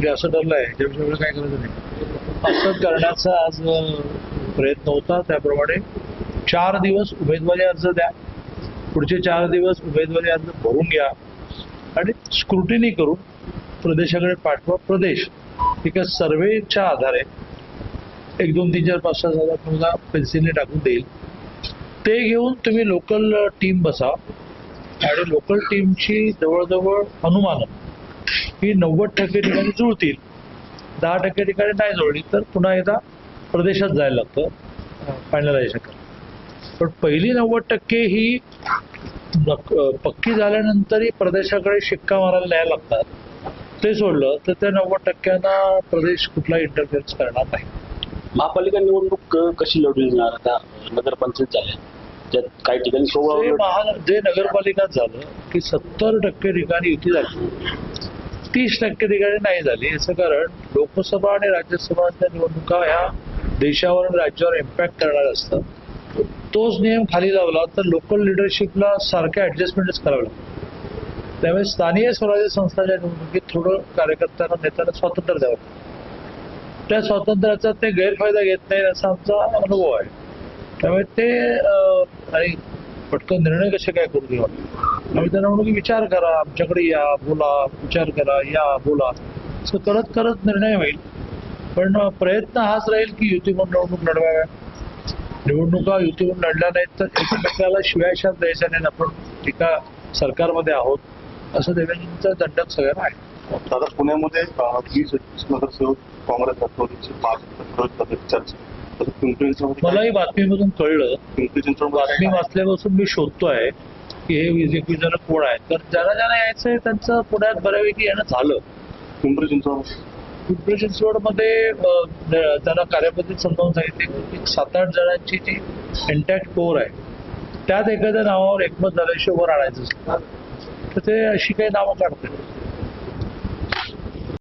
म्हणजे असं ठरलं आहे. त्यापेक्षा काय करायचं नाही. असं करण्याचा आज प्रयत्न होता त्याप्रमाणे. चार दिवस उमेदवारी अर्ज द्या. पुढचे चार दिवस उमेदवारी अर्ज भरून घ्या. आणि स्क्रुटिनी करून प्रदेशाकडे पाठवा. प्रदेश एका सर्वेच्या आधारे एक दोन तीन चार पाच सहा हजार तुम्हाला पेन्सिलने टाकून देईल. ते घेऊन तुम्ही लोकल टीम बसा. आणि लोकल टीमची जवळजवळ अनुमानं ही नव्वद टक्के ठिकाणी जुळतील दहा टक्के ठिकाणी नाही जुळली तर पुन्हा एकदा प्रदेशात जायला लागतं. फायनलायझेशन पण पहिली नव्वद टक्के ही पक्की झाल्यानंतरही प्रदेशाकडे शिक्का मारायला न्यायला लागतात. ते सोडलं तर त्या नव्वद टक्क्यांना प्रदेश कुठला इंटरफेअर्स करणार नाही. महापालिका निवडणूक कशी लढवली जाणार आता? नगरपंचायत झाल्या. ज्यात काही ठिकाणी जे सोळा महा जे नगरपालिकात झालं की सत्तर टक्के ठिकाणी युती झाली. तीस टक्के ठिकाणी नाही झाली. याचं कारण लोकसभा आणि राज्यसभाच्या निवडणुका ह्या देशावर आणि राज्यावर इम्पॅक्ट करणार असतात. तोच नियम खाली लावला तर लोकल लिडरशिपला सारख्या ऍडजस्टमेंटच करावे लागतात त्यामुळे स्थानीय स्वराज्य संस्थांच्या निवडणुकीत थोडं कार्यकर्त्यांना नेत्यांना स्वातंत्र्य द्यावं लागतं. त्या स्वातंत्र्याचा ते गैरफायदा घेत नाही असा आमचा अनुभव आहे. त्यामुळे ते अं, आणि पटकन निर्णय कसे काय करू देवा? आम्ही त्यांना म्हणू की विचार करा आमच्याकडे या बोला विचार करा या बोला. असं करत करत निर्णय होईल. पण प्रयत्न हाच राहील की युती निवडणूक लढवाव्या. निवडणुका युती म्हणून लढल्या नाहीत तर एकमेकाला शिवायशात द्यायच्या नाही आपण एका सरकारमध्ये आहोत असं देवेंद्रचा दंडक सगळ्यांना आहे. दादा पुण्यामध्ये वीस एकवीस नगरसेवक काँग्रेस राष्ट्रवादीचे पाच करण्याची चर्चा. मला ही बातमीमधून कळलं. बातमी वाचल्यापासून मी शोधतोय की हे वीस एकवीस जण कोण आहेत तर ज्यांना ज्यांना यायचंय त्यांचं पुण्यात बऱ्यापैकी येणं झालं. पिंपरी चिंचवडमध्ये पिंपरी चिंचवडमध्ये त्यांना कार्यपद्धती समजावून सांगितली की सात आठ जणांची जी इंटॅक्ट कोर आहे त्यात एखाद्या नावावर एकमत झाल्याशिवाय वर आणायचं असतं. तर ते अशी काही नावं काढतात.